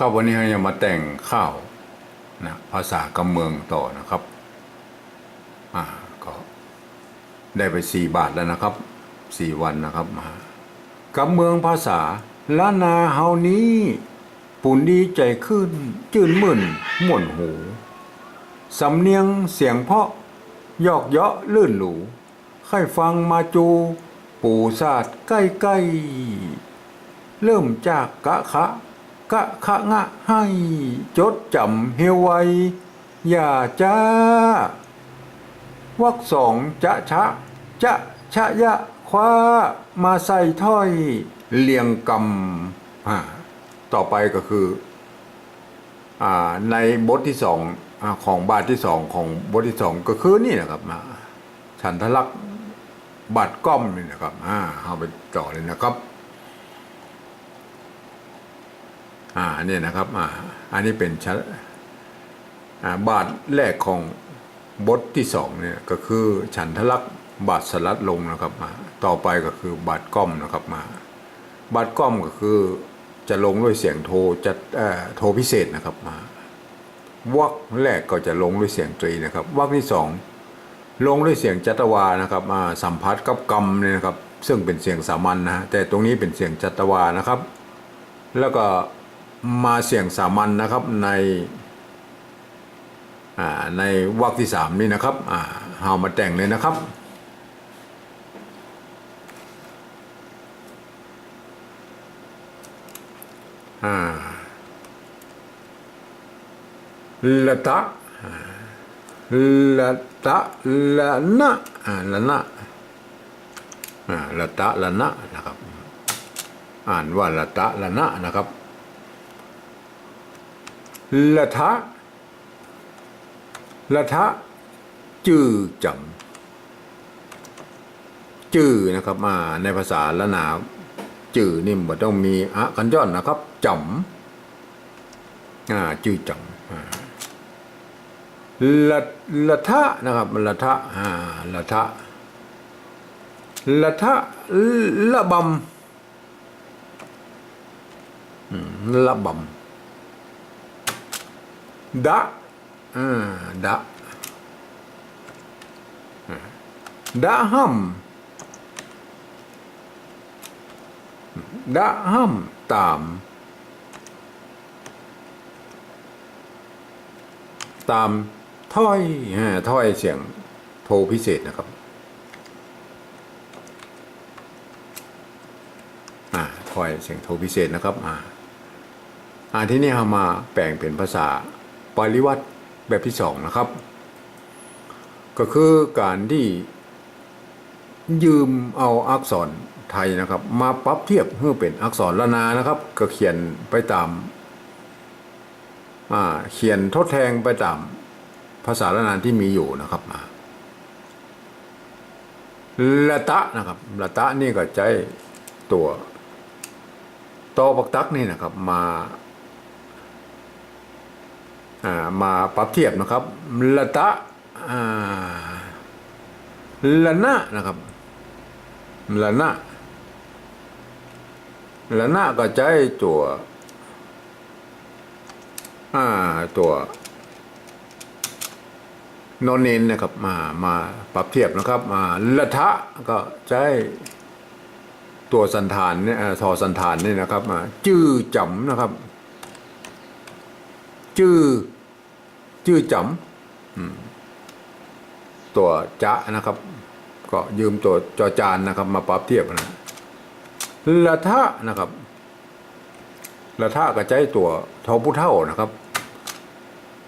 ครับวันนี้เราจะมาแต่งข้าวนะภาษากำเมืองต่อนะครับอ่าก็ได้ไปสี่บาทแล้วนะครับสี่วันนะครับมากำเมืองภาษาล้านนาเฮานี้ปุ่นดีใจขึ้น จื่นมื่นม่วนหู สำเนียงเสียงเพาะ ยอกเยาะลื่นหลูใครฟังมาจู ปู่ศาสตร์ใกล้ใกล้ๆเริ่มจากกะคะ กะคะงะให้ จดจำเฮวไวอย่าจ้าวักสองจะชะ จะชะยะคว้ามาใส่ถ้อยเลียงกำต่อไปก็คืออในบทที่สองอของบาทที่สองของบทที่สองก็คือนี่นะครับมาฉันทลักษณ์บาทก้อมนี่นะครับอ่าเอาไปต่อเลยนะครับ อ่าเนี่ยนะครับอ่าอันนี้เป็นชั้นอ่าบาทแรกของบทที่สองเนี่ยก็คือฉันทลักษ์บาทสลัดลงนะครับมาต่อไปก็คือบาทก้อมนะครับมาบาทก้อมก็คือจะลงด้วยเสียงโทจะเอ่อโทพิเศษนะครับมาวักแรกก็จะลงด้วยเสียงตรีนะครับวักที่สองลงด้วยเสียงจัตวานะครับมาสัมผัสกับกรรมเนี่ยนะครับซึ่งเป็นเสียงสามัญนะฮะแต่ตรงนี้เป็นเสียงจัตวานะครับ แล้วก็ มาเสียงสามัญนะครับในในวรรคที่สามนี่นะครับเอามาแต่งเลยนะครับอ่าละตะอ่าละตะละนะอ่าละนะอ่าละตะละนะนะครับ อ่านว่าละตะละนะนะครับ ละทะละทะจื้อจำจื้อนะครับมาในภาษาละนาจือนี่มันต้องมีอะกันย้อนนะครับจำอ่าจือจำละละทะนะครับละทะอ่าละทะละทะละบำละบำ ดะอ่าดะดะห้ำดะห้ำตาม ตามถ้อยอ่าถ้อยเสียงโทรพิเศษนะครับอ่าถ้อยเสียงโทรพิเศษนะครับอ่าอ่าที่นี่เรามาแปลงเป็นภาษา ปริวัติแบบที่สองนะครับ ก็คือการที่ยืมเอาอักษรไทยนะครับ มาปรับเทียบเพื่อเป็นอักษรละนานะครับ ก็เขียนไปตามาเขียนทดแทนไปตามภาษาละนานที่มีอยู่นะครับมาละตะนะครับละตะนี่ก็ใช้ตัวตอปักตักนี่นะครับ มา มาปรับเทียบนะครับละตะละนะนะครับละนะละนะก็ใช้ตัวตัวนอนเนนนะครับมามาปรับเทียบนะครับมาละทะก็ใช้ตัวสันฐานเนี่ยต่อทอสันฐานนี่นะครับมาจื้อจำนะครับ จื้อจื้อจำอืมตัวจะนะครับ ก็ยืมตัวจอจานนะครับ มาปรับเทียบนะละทะนะครับละทะก็ใช้ตัวทอผู้เท่านะครับ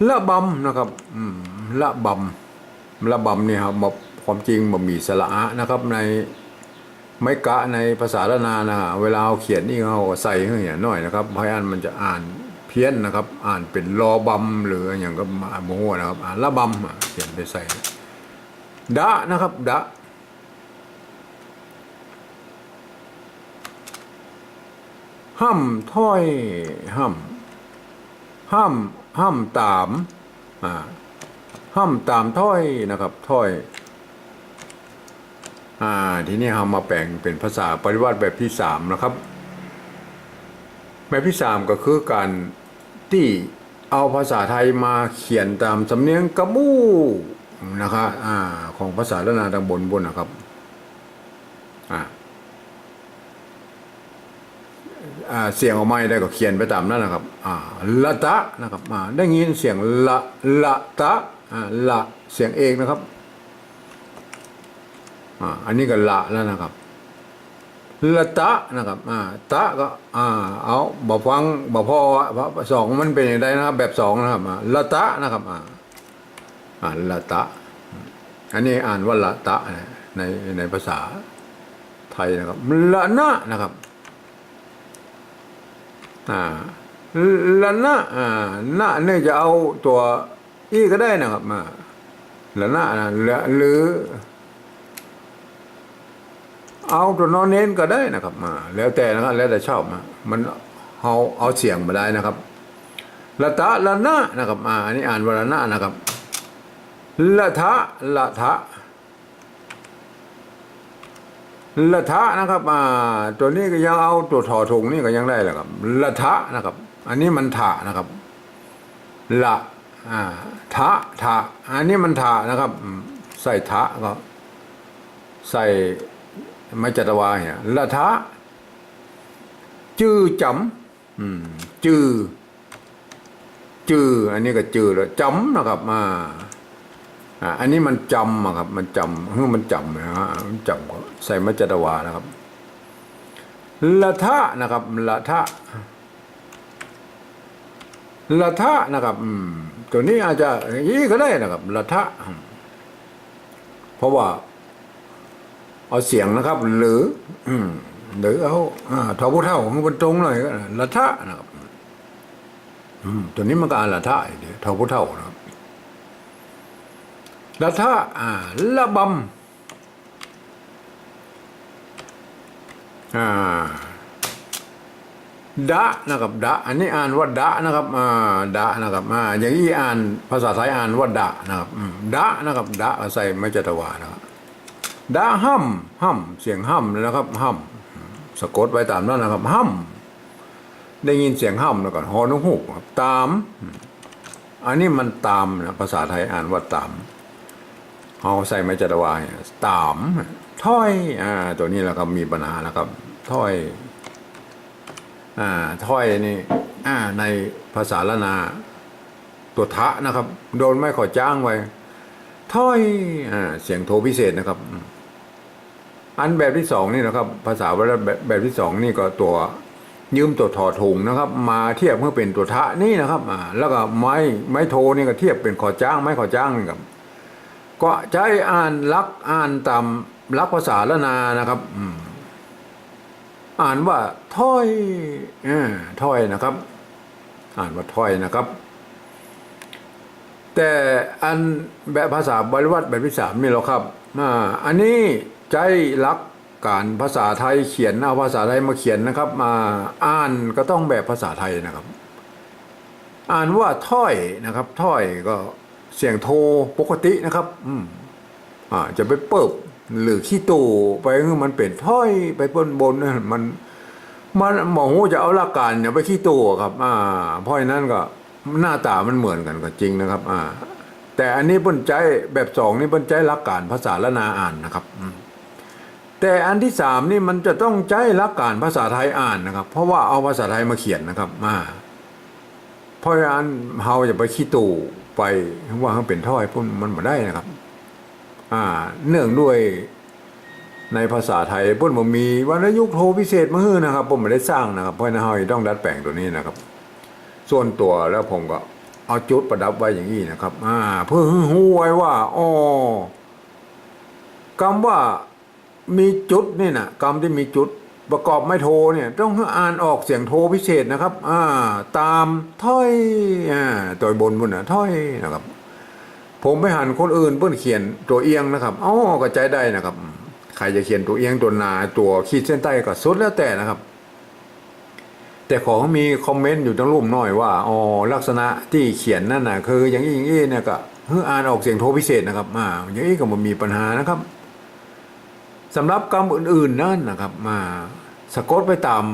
ละบำนะครับอืมละบำละบำเนี่ยครับมาความจริงมันมีสระอะนะครับ ในไม้กะในภาษาละนานะฮะเวลาเอาเขียนนี่เขาใส่ให้เห็นหน่อยนะครับพราะอันมันจะอ่าน เพี้ยนนะครับ อ่านเป็นรอบำหรืออย่างก็มาโมโหนะครับ อ่านละบำอะเขียนไปใส่ดะนะครับดะห้ำถ้อยห้ำห้ำห้ำตามอ่าห้ำตามถ้อยนะครับถ้อยอ่าทีนี้เรามาแปลงเป็นภาษาปริวัติแบบที่สามนะครับ แบบที่สามก็คือการ ที่เอาภาษาไทยมาเขียนตามสำเนียงกระมูนะครับอ่าของภาษาละนาดังบนบนนะครับอ่าเสียงออกมาได้ก็เขียนไปตามนั้นนะครับอ่าละตะนะครับอ่าได้ยินเสียงละละตะอ่าละเสียงเอกนะครับอ่าอันนี้ก็ละแล้วนะครับ ละตะนะครับอ่าตะก็อ่าเอาบ่ฟังบ่พอสองมันเป็นอย่างไรนะครับ แบบสองนะครับอ่าละตะนะครับอ่าอ่าละตะ อันนี้อ่านว่าละตะในในภาษาไทยนะครับละนะนะครับอ่าละนะอ่านะเนี่ยจะเอาตัวอีก็ได้นะครับมาละนะนะละหรือ เอาตัวนอนเน้นก็ได้นะครับมาแล้วแต่นะครับแล้วแต่ชอบมามันเอาเอาเสียงมาได้นะครับละตะละนะนะครับอ่าอันนี้อ่านว่าละนะนะครับละทะละทะละทะนะครับอ่าตัวนี้ก็ยังเอาตัวถอถุงนี่ก็ยังได้แหละครับละทะนะครับ อันนี้มันถะนะครับละอ่าทะทะอันนี้มันถะนะครับ ใส่ทะก็ใส่ ไม่จัตวาเนี่ยละทะจื้อจำอืมจื้อจื้ออันนี้ก็จื้อแล้วจำนะครับมาอ่าอันนี้มันจำอะครับ มันจำเฮ้ยมันจำนะฮะมันจำก็ใส่มัจจตวานะครับละทะนะครับละทะละทะนะครับอืมตัวนี้อาจจะอันนี้ก็ได้นะครับละทะเพราะว่า เอาเสียงนะครับ หรือ อืมหรือเอาอ่าทอผู้เท่าของบนตรงหน่อยก็ละทะนะครับอืมตัวนี้มันก็อ่านละทะเดียวทอผู้เท่านะครับละทะอ่าละบำอ่าดะนะครับดะอันนี้อ่านว่าดะนะครับอ่าดะนะครับอ่าอย่างนี้อ่านภาษาไทยอ่านว่าดะนะครับดะนะครับดะใส่ไม่จัตวานะครับ ดาห้ำห้ำเสียงห้ำนะครับห้ำสะกดไว้ตามนั้นนะครับห้ำได้ยินเสียงห้ำแล้วก็ฮอนุหูกตาม อันนี้มันตามนะภาษาไทยอ่านว่าตามเอาใส่ไม้จัตวายตามถ้อยอ่าตัวนี้แหละครับมีปัญหาแล้วครับถ้อยอ่าถ้อยนี่อ่าในภาษาละนาตัวทะนะครับ โดนไม่ขอจ้างไว้ถ้อยอ่าเสียงโทพิเศษนะครับ อันแบบที่สองนี่นะครับ ภาษาวัลแบบแบบที่สองนี่ก็ตัวยืมตัวถอดถุงนะครับ มาเทียบเพื่อเป็นตัวทะนี่นะครับอ่าแล้วก็ไม้ไม้โทนี่ก็เทียบเป็นขอจ้างไม้ขอจ้างนี่ครับก็ใช้อ่านลักอ่านตามลักภาษาละนานะครับอ่านว่าถ้อยอถ้อยนะครับ อ่านว่าถ้อยนะครับ แต่อันแบบภาษาบริวัติแบบที่สามนี่หรอกครับอ่าอันนี้ ใจรักการภาษาไทยเขียนเอาภาษาไทยมาเขียนนะครับ มาอ่านก็ต้องแบบภาษาไทยนะครับ อ่านว่าถ้อยนะครับ ถ้อยก็เสียงโทปกตินะครับ อืมอ่า จะไปเปิบหรือขี้ตู่ไปคือมันเป็นถ้อยไปบนบนนมันมันหมอหูจะเอาหลักการเนี่ยไปขี้ตู่ครับ อ่าเพราะนั้นก็หน้าตามันเหมือนกันก็จริงนะครับ อ่า แต่อันนี้ปนใจแบบสองนี่ปนใจหลักการภาษาละนาอ่านนะครับ อืม แต่อันที่สามนี่มันจะต้องใจหลักการภาษาไทยอ่านนะครับ เพราะว่าเอาภาษาไทยมาเขียนนะครับอ่าเพราะฉะนั้นเฮาจะไปขี้ตู่ไปว่าเขาเป็นถ้อยพุ่นมันไม่ได้นะครับ อ่า เนื่องด้วยในภาษาไทยพิ่นบ่มีวรรณยุกโทพิเศษมาฮื้อนะครับผมไม่ได้สร้างนะครับ เพราะนั้นเฮาต้องดัดแปลงตัวนี้นะครับ ส่วนตัวแล้วผมก็เอาจุดประดับไว้อย่างนี้นะครับ อ่า เพื่อให้รู้ไว้ว่าอ๋อกำว่า มีจุดนี่นะกำที่มีจุดประกอบไม่โทเนี่ยต้องอ่านออกเสียงโทพิเศษนะครับ อ่า ตามถ้อยอ่าตัวบนบนนะถ้อยนะครับ ผมไปหันคนอื่นเพื่อนเขียนตัวเอียงนะครับอ๋อก็ใจายได้นะครับ ใครจะเขียนตัวเอียงตัวหนาตัวขีดเส้นใต้ก็สุดแล้วแต่นะครับ แต่ของมีคอมเมนต์อยู่ตั้งรูปน้อยว่าอ๋อลักษณะที่เขียนนั่นนะคืออย่างนี้อย่างนี้เนี่ยก็เพื่ออ่านออกเสียงโทพิเศษนะครับ อ่า อย่างนี้ก็มันมีปัญหานะครับ สำหรับกรรมอื่น ๆนั่นนะครับมาสะกดไปตาม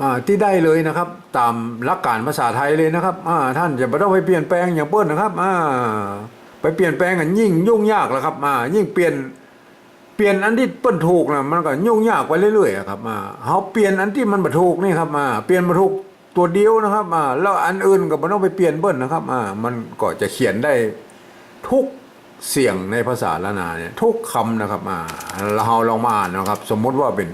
อ่าที่ได้เลยนะครับ ตามหลักการภาษาไทยเลยนะครับอ่าท่านจะไม่ต้องไปเปลี่ยนแปลงอย่างเปิ้ลนะครับอ่าไปเปลี่ยนแปลงกันยิ่งยุ่งยากแล้วครับอ่ายิ่งเปลี่ยนเปลี่ยนอันที่เปิ้ลถูกนะมันก็ยุ่งยากไปเรื่อยๆครับอ่าเขาเปลี่ยนอันที่มันบ่ถูกนี่ครับอ่าเปลี่ยนบ่ถูกตัวเดียวนะครับอ่าแล้วอันอื่นก็ไม่ต้องไปเปลี่ยนเบิ้ลนะครับอ่ามันก็จะเขียนได้ทุก เสียงในภาษาละนาเนี่ยทุกคำนะครับอ่าเราลองมาอ่านนะครับ สมมติว่าเป็น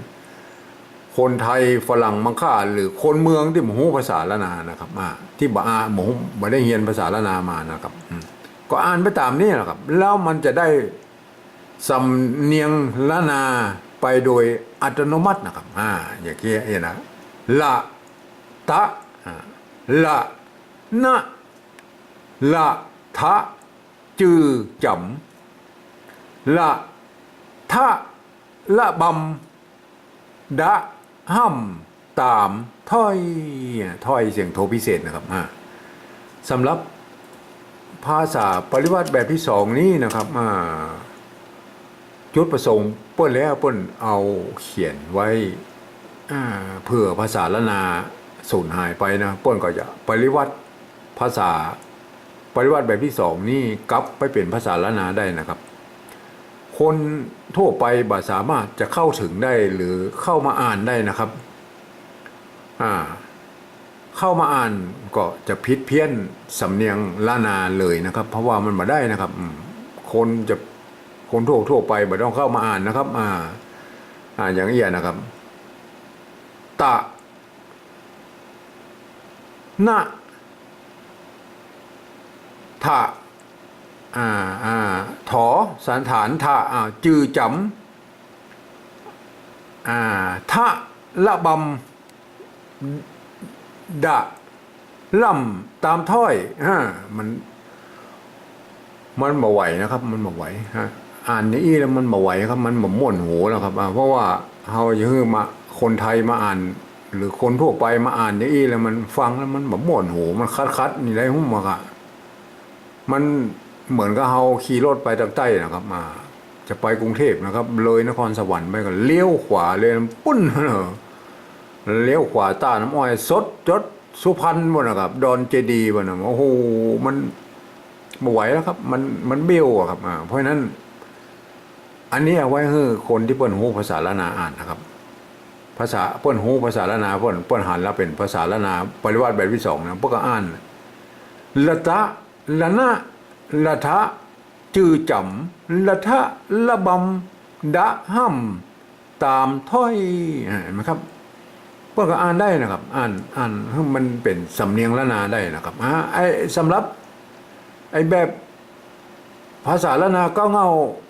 คนไทยฝรั่งมังค่าหรือคนเมืองที่หมูภาษาละนานะครับอ่าที่บ่าหมูบ่ได้เรียนภาษาละนามานะครับก็อ่านไปตามนี้แหละครับ แล้วมันจะได้สำเนียงละนาไปโดยอัตโนมัตินะครับอ่าอย่างเงี้ยนะละตะอ่าละนะละทะ จือจำละทะละบำดะห้ำตามถ้อยถ้อยเสียงโทพิเศษนะครับสำหรับภาษาปริวัติแบบที่สองนี้นะครับจุดประสงค์ป้นแล้วป้นเอาเขียนไว้เพื่อภาษาละนาสูญหายไปนะป้นก็จะปริวัติภาษา ปริวัติแบบที่สองนี่กลับไปเป็นภาษาละนาได้นะครับ คนทั่วไปบ่สามารถจะเข้าถึงได้หรือเข้ามาอ่านได้นะครับอ่าเข้ามาอ่านก็จะพิษเพี้ยนสำเนียงล้านาเลยนะครับ เพราะว่ามันมาได้นะครับ คนจะคนทั่วทั่วไปบ่ต้องเข้ามาอ่านนะครับ อ่า อ่าอย่างเอียนะครับ ตะนะ ทะอ่าอ่าถอสันฐานทะอ่าจือจำอ่าทะละบำดะล่ำตามถ้อยฮะมันมันมาไหวนะครับ มันมาไหวฮะอ่านอย่างนี้แล้วมันมาไหวครับ มันมาม่วนหูแล้วครับเพราะว่าเฮาจะคือมาคนไทยมาอ่าน หรือคนทั่วไปมาอ่านอย่างนี้แล้วมันฟังแล้วมันมาม่วนหูมันคัดคัดนี่ไรหุ้มมากอะ มันเหมือนกับเฮาขี่รถไปทางใต้นะครับ มา จะไปกรุงเทพนะครับ เลยนครสวรรค์ไปก็เลี้ยวขวาเลยปุ้นเนอเลี้ยวขวาต้าน้ำอ้อยสดจดสุพรรณบนนะครับ ดอนเจดีย์บนนะโอ้โหมันไม่ไหวแล้วครับ มันมันเบี้ยวอะครับอ่าเพราะฉะนั้น อันนี้เอาไว้ให้คนที่เปิ้นหูภาษาละนาอ่านนะครับ ภาษาเปิ้นหูภาษาละนาเปิ้นเปิ้นหันแล้วเป็นภาษาละนาปริวัติแบบที่สองนะพวกก็อ่านละตะ ละนะละทะ จือจำละทะละบำดะห้ำตามถ้อยเห็นไหมครับพื่อก็อ่านได้นะครับ อ่านอ่านมันเป็นสำเนียงละนาได้นะครับอ่าไอ้สำหรับไอ้แบบภาษาละนาก็เงา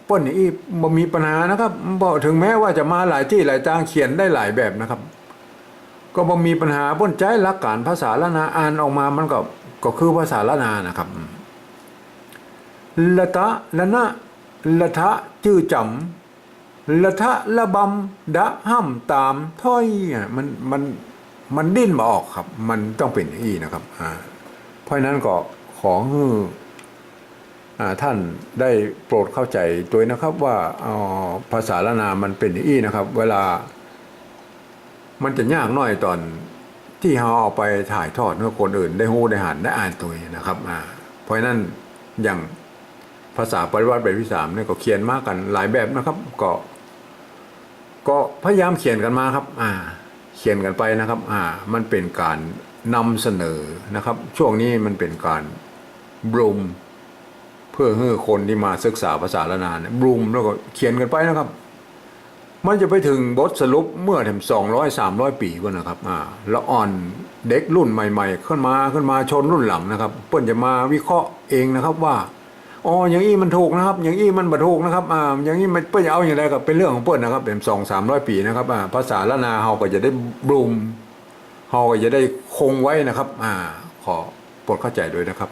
ป้นอีบ่มีปัญหานะครับบ่ถึงแม้ว่าจะมาหลายที่หลายทางเขียนได้หลายแบบนะครับ ก็บ่มีปัญหาป้นใจหลักการภาษาละนาอ่านออกมามันก็ ก็คือภาษาละนานะครับละตะละนะละทะจื้อจำละทะละบำดะห้ำตามถ้อยอะมันมันมันดิ้นมาออกครับ มันต้องเป็นอี้นะครับอ่าเพราะนั้นก็ขอให้อ่าท่านได้โปรดเข้าใจตัวนะครับว่าออภาษาละนามันเป็นอี้นะครับ เวลา มันจะยากหน่อยตอน ที่เราเอาไปถ่ายทอดให้คนอื่น ได้หูได้หันได้อ่านตัวนะครับอ่าเพราะนั้นอย่างภาษาปริวัติแบบที่สามเนี่ยก็เขียนมากันหลายแบบนะครับ ก็ก็พยายามเขียนกันมาครับ อ่า เขียนกันไปนะครับ อ่า มันเป็นการนำเสนอนะครับ ช่วงนี้มันเป็นการบลูมเพื่อให้คนที่มาศึกษาภาษาละนานบลูมแล้วก็เขียนกันไปนะครับ มันจะไปถึงบทสรุปเมื่อถึงสองร้อยสามร้อยปีก็นะครับอ่าแล้วอ่อนเด็กรุ่นใหม่ ๆ ขึ้นมาขึ้นมาชนรุ่นหลังนะครับเพื่อนจะมาวิเคราะห์เองนะครับว่าอ๋ออย่างอี้มันถูกนะครับ อย่างอี้มันบ่ถูกนะครับอ่าอย่างนี้มันเปิ้นจะเอาอย่างไรก็เป็นเรื่องของเปิ้นนะครับเป็นสองสามร้อยปีนะครับอ่าภาษาละนาเฮาก็จะได้บลูมเฮาก็จะได้คงไว้นะครับอ่าขอโปรดเข้าใจด้วยนะครับ